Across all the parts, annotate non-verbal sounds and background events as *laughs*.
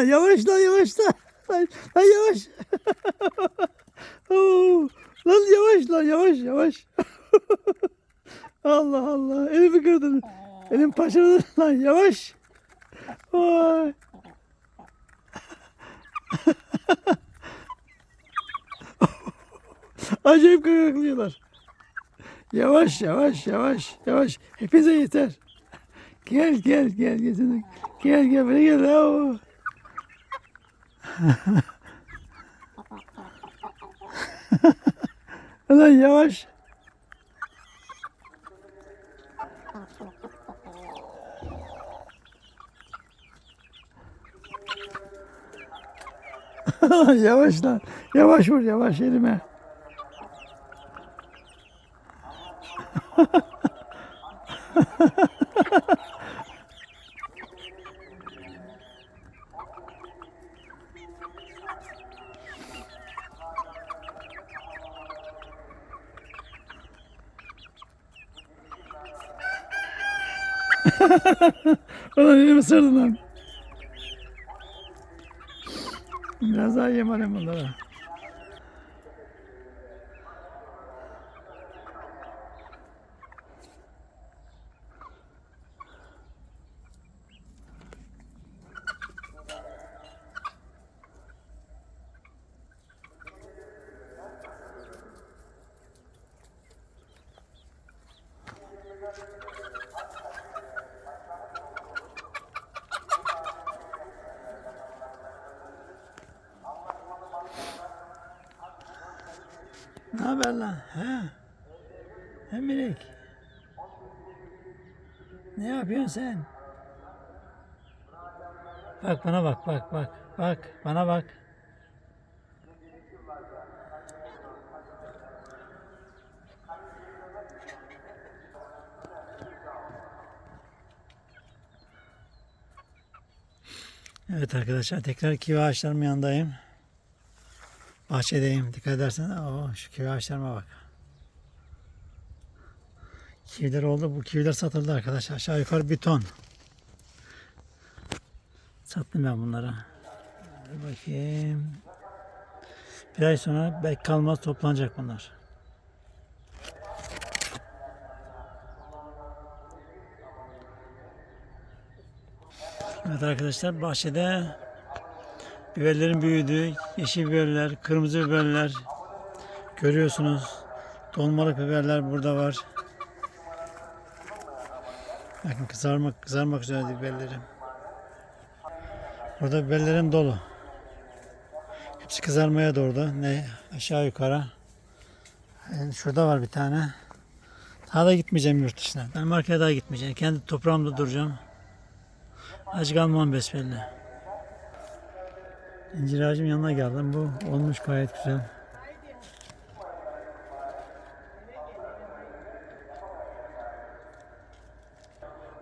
lan yavaş lan yavaş lan. Lan, lan yavaş. Oo, lan yavaş lan yavaş yavaş. Allah Allah. Elimi kırdın. Elim paşaladın lan yavaş. Vay. Acayip gıgıklıyorlar. Yavaş yavaş yavaş yavaş. Hepinize yeter. Gel gel gel gel. Gel gel buraya gel. Oo. *laughs* Ulan yavaş. *laughs* yavaş lan. Yavaş vur yavaş elime. *laughs* *laughs* Ulan elimi sırdın lan. Biraz daha yem alayım bunlara. Ne haber lan? He? He minik? Ne yapıyorsun sen? Bak bana bak bak bak bak bana bak. Evet arkadaşlar tekrar kivi ağaçlarımın yanındayım. Bahçedeyim. Dikkat edersen o şu kivi ağaçlarıma bak. Kiviler oldu. Bu kiviler satıldı arkadaşlar. Aşağı yukarı bir ton. Sattım ben bunları. Dur bakayım. Bir ay sonra belki kalmaz toplanacak bunlar. Evet arkadaşlar bahçede biberlerin büyüdüğü yeşil biberler, kırmızı biberler görüyorsunuz. Dolmalık biberler burada var. Bakın kızarmak kızarmak üzere biberlerim. Burada biberlerim dolu. Hepsi kızarmaya doğru. Ne aşağı yukarı. Yani şurada var bir tane. Daha da gitmeyeceğim yurt dışına. Markete daha gitmeyeceğim. Kendi toprağımda duracağım. Aç kalmam besbelli. İncir ağacım yanına geldim. Bu olmuş gayet güzel.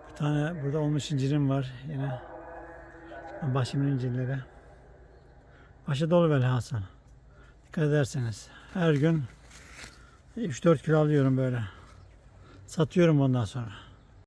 Bir tane burada olmuş incirim var yine. Bahçemin incirleri. Başı dolu velhasıl. Dikkat ederseniz. Her gün 3-4 kilo alıyorum böyle. Satıyorum ondan sonra.